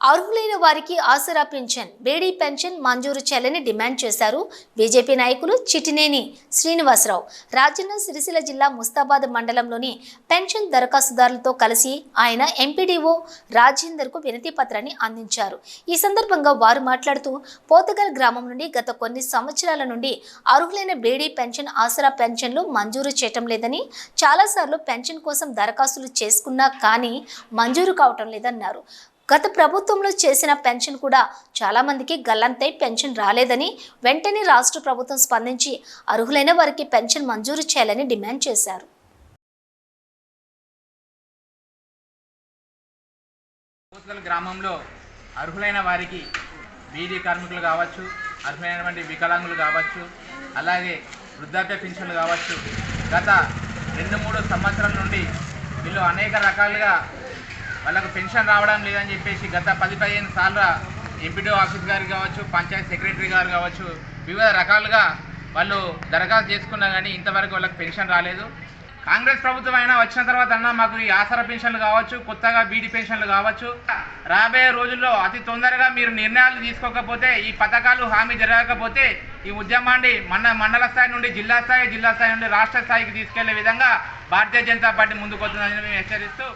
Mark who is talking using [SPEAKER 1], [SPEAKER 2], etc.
[SPEAKER 1] అర్హులైన వారికి ఆసరా pension Bedi pension మంజూరు చేయాలని డిమాండ్ చేశారు బీజేపీ నాయకులు చిటినేని శ్రీనివాసరావు. రాజన్న సిరిసిల్ల జిల్లా ముస్తాబాద్ మండలంలోని పెన్షన్ దరఖాస్తుదారులతో కలిసి ఆయన ఎంపీడీఓ రాజేందర్కు వినతి పత్రాన్ని అందించారు. ఈ సందర్భంగా వారు మాట్లాడుతూ పోతగల్ గ్రామం నుండి గత కొన్ని సంవత్సరాల నుండి అర్హులైన బేడీ పెన్షన్ ఆసరా పెన్షన్లు మంజూరు చేయటం లేదని చాలాసార్లు పెన్షన్ కోసం దరఖాస్తులు చేసుకున్నా కానీ మంజూరు కావటం లేదన్నారు. గత ప్రభుత్వంలో చేసిన పెన్షన్ కూడా చాలామందికి గల్లంతై పెన్షన్ రాలేదని వెంటనే రాష్ట్ర ప్రభుత్వం స్పందించి అర్హులైన వారికి పెన్షన్ మంజూరు చేయాలని డిమాండ్ చేశారు.
[SPEAKER 2] గ్రామంలో అర్హులైన వారికి బీడీ కార్మికులు కావచ్చు అర్హులైనటువంటి వికలాంగులు కావచ్చు అలాగే వృద్ధాప్య పెన్షన్లు కావచ్చు. గత రెండు మూడు సంవత్సరాల నుండి వీళ్ళు అనేక రకాలుగా వాళ్ళకు పెన్షన్ రావడం లేదని చెప్పేసి గత పది పదిహేను సార్లు ఎంపీడీ ఆఫీస్ గారు కావచ్చు పంచాయత్ సెక్రటరీ గారు కావచ్చు వివిధ రకాలుగా వాళ్ళు దరఖాస్తు చేసుకున్నా కానీ ఇంతవరకు వాళ్ళకి పెన్షన్ రాలేదు. కాంగ్రెస్ ప్రభుత్వం అయినా వచ్చిన తర్వాత అన్న మాకు ఈ ఆసరా పెన్షన్లు కావచ్చు కొత్తగా బీడీ పెన్షన్లు కావచ్చు. రాబోయే రోజుల్లో అతి తొందరగా మీరు నిర్ణయాలు తీసుకోకపోతే ఈ పథకాలు హామీ జరగకపోతే ఈ ఉద్యమాన్ని మన మండల స్థాయి నుండి జిల్లా స్థాయి జిల్లా స్థాయి నుండి రాష్ట్ర స్థాయికి తీసుకెళ్ళే విధంగా భారతీయ జనతా పార్టీ ముందుకు వస్తుందని మేము హెచ్చరిస్తూ